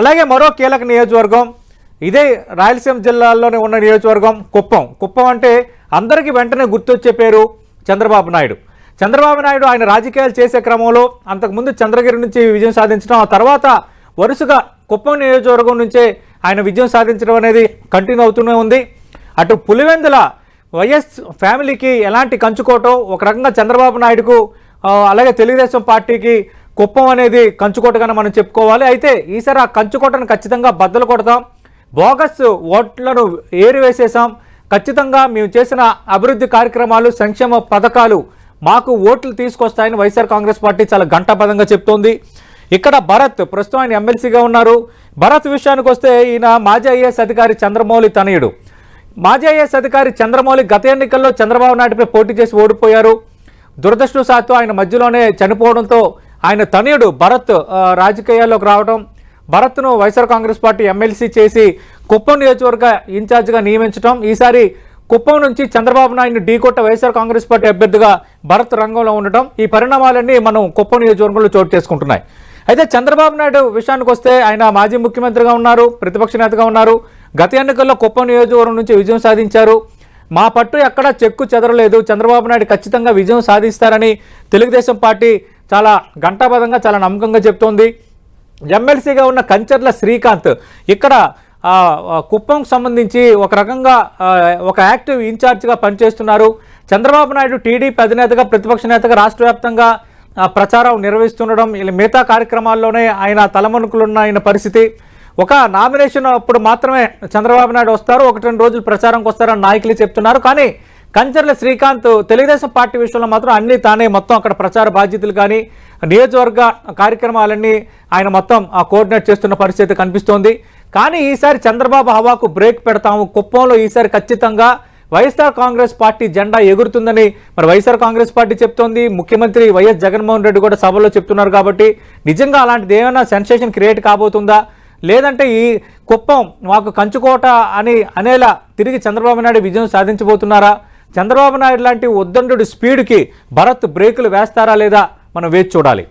అలాగే మరో కీలక నియోజకవర్గం ఇదే రాయలసీమ జిల్లాలోనే ఉన్న నియోజకవర్గం కుప్పం. కుప్పం అంటే అందరికీ వెంటనే గుర్తొచ్చే పేరు చంద్రబాబు నాయుడు. చంద్రబాబు నాయుడు ఆయన రాజకీయాలు చేసే క్రమంలో అంతకుముందు చంద్రగిరి నుంచి విజయం సాధించడం ఆ తర్వాత వరుసగా కుప్పం నియోజకవర్గం నుంచే ఆయన విజయం సాధించడం అనేది కంటిన్యూ అవుతూనే ఉంది. అటు పులివెందుల వైఎస్ ఫ్యామిలీకి ఎలాంటి కంచుకోవటం ఒక రకంగా చంద్రబాబు నాయుడుకు అలాగే తెలుగుదేశం పార్టీకి కుప్పం అనేది కంచుకోటగానే మనం చెప్పుకోవాలి. అయితే ఈసారి ఆ కంచుకోటను ఖచ్చితంగా బద్దలు కొడతాం. బోగస్ ఓట్లను ఏరివేసేసాం. ఖచ్చితంగా మేము చేసిన అభివృద్ధి కార్యక్రమాలు సంక్షేమ పథకాలు మాకు ఓట్లు తీసుకొస్తాయని వైఎస్ఆర్ కాంగ్రెస్ పార్టీ చాలా ఘంటాపదంగా చెప్తోంది. ఇక్కడ భరత్ ప్రస్తుతం ఆయన ఎమ్మెల్సీగా ఉన్నారు. భరత్ విషయానికి వస్తే ఈయన మాజీ ఐఏఎస్ అధికారి చంద్రమౌళి తనయుడు. మాజీ ఐఏఎస్ అధికారి చంద్రమౌళి గత ఎన్నికల్లో చంద్రబాబు నాయుడుపై పోటీ చేసి ఓడిపోయారు. దురదృష్టవశాత్తు ఆయన మధ్యలోనే చనిపోవడంతో ఆయన తనయుడు భరత్ రాజకీయాల్లోకి రావడం భరత్ను వైఎస్ఆర్ కాంగ్రెస్ పార్టీ ఎమ్మెల్సీ చేసి కుప్పం నియోజకవర్గ ఇన్ఛార్జిగా నియమించడం ఈసారి కుప్పం నుంచి చంద్రబాబు నాయుడు ఢీకొట్ట వైఎస్ఆర్ కాంగ్రెస్ పార్టీ అభ్యర్థిగా భరత్ రంగంలో ఉండటం ఈ పరిణామాలన్నీ మనం కుప్పం నియోజకవర్గంలో చోటు చేసుకుంటున్నాయి. అయితే చంద్రబాబు నాయుడు విషయానికి వస్తే ఆయన మాజీ ముఖ్యమంత్రిగా ఉన్నారు ప్రతిపక్ష నేతగా ఉన్నారు గత ఎన్నికల్లో కుప్పం నియోజకవర్గం నుంచి విజయం సాధించారు. మా పట్టు ఎక్కడా చెక్కు చెదరలేదు చంద్రబాబు నాయుడు ఖచ్చితంగా విజయం సాధిస్తారని తెలుగుదేశం పార్టీ చాలా గంటాబద్ధంగా చాలా నమ్మకంగా చెప్తోంది. ఎమ్మెల్సీగా ఉన్న కంచర్ల శ్రీకాంత్ ఇక్కడ కుప్పంకు సంబంధించి ఒక రకంగా ఒక యాక్టివ్ ఇన్ఛార్జ్గా పనిచేస్తున్నారు. చంద్రబాబు నాయుడు టీడీపీ అధినేతగా ప్రతిపక్ష నేతగా రాష్ట్ర వ్యాప్తంగా ప్రచారం నిర్వహిస్తుండడం ఇలా మిగతా కార్యక్రమాల్లోనే ఆయన తలమణుకులున్న ఆయన పరిస్థితి. ఒక నామినేషన్ అప్పుడు మాత్రమే చంద్రబాబు నాయుడు వస్తారు ఒకటి రెండు రోజులు ప్రచారంకి వస్తారని నాయకులు చెప్తున్నారు. కానీ కంచర్ల శ్రీకాంత్ తెలుగుదేశం పార్టీ విషయంలో మాత్రం అన్ని తానే మొత్తం అక్కడ ప్రచార బాధ్యతలు కానీ నియోజకవర్గ కార్యక్రమాలన్నీ ఆయన మొత్తం ఆ కోఆర్డినేట్ చేస్తున్న పరిస్థితి కనిపిస్తోంది. కానీ ఈసారి చంద్రబాబు హవాకు బ్రేక్ పెడతాము. కుప్పంలో ఈసారి ఖచ్చితంగా వైఎస్ఆర్ కాంగ్రెస్ పార్టీ జెండా ఎగురుతుందని మరి వైఎస్ఆర్ కాంగ్రెస్ పార్టీ చెప్తోంది. ముఖ్యమంత్రి వైఎస్ జగన్మోహన్ రెడ్డి కూడా సభలో చెప్తున్నారు కాబట్టి నిజంగా అలాంటిది ఏమైనా సెన్సేషన్ క్రియేట్ కాబోతుందా? లేదంటే ఈ కుప్పం మాకు కంచుకోట అని అనేలా తిరిగి చంద్రబాబు నాయుడు విజయం సాధించబోతున్నారా? చంద్రబాబు నాయుడు లాంటి ఉద్దండు స్పీడ్కి భరత్ బ్రేకులు వేస్తారా లేదా మనం వేచి చూడాలి.